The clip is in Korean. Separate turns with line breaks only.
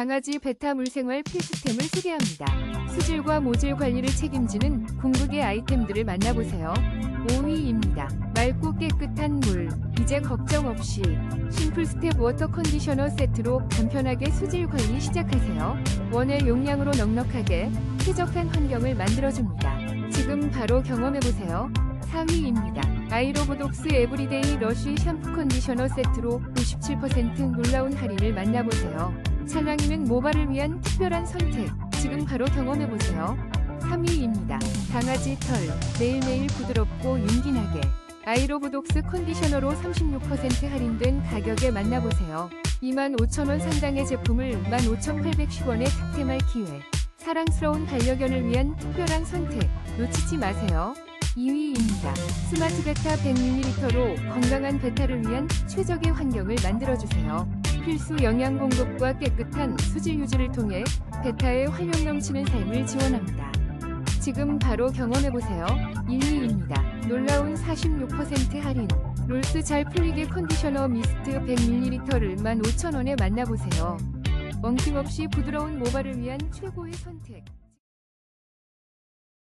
강아지 베타 물생활 필수템을 소개합니다. 수질과 모질 관리를 책임지는 궁극의 아이템들을 만나보세요. 5위입니다. 맑고 깨끗한 물. 이제 걱정 없이 심플 스텝 워터 컨디셔너 세트로 간편하게 수질 관리 시작하세요. 원의 용량으로 넉넉하게 쾌적한 환경을 만들어줍니다. 지금 바로 경험해보세요. 4위입니다. 아이로보독스 에브리데이 러쉬 샴푸 컨디셔너 세트로 57% 놀라운 할인을 만나보세요. 찰랑이는 모발을 위한 특별한 선택. 지금 바로 경험해보세요. 3위입니다. 강아지 털. 매일매일 부드럽고 윤기나게. 아이로보독스 컨디셔너로 36% 할인된 가격에 만나보세요. 25,000원 상당의 제품을 15,810원에 득템할 기회. 사랑스러운 반려견을 위한 특별한 선택. 놓치지 마세요. 2위입니다. 스마트 베타 100ml로 건강한 베타를 위한 최적의 환경을 만들어주세요. 필수 영양 공급과 깨끗한 수질 유지를 통해 베타의 활력 넘치는 삶을 지원합니다. 지금 바로 경험해보세요. 1위입니다. 놀라운 46% 할인. 롤스 잘 풀리게 컨디셔너 미스트 100ml를 15,000원에 만나보세요. 엉킴없이 부드러운 모발을 위한 최고의 선택.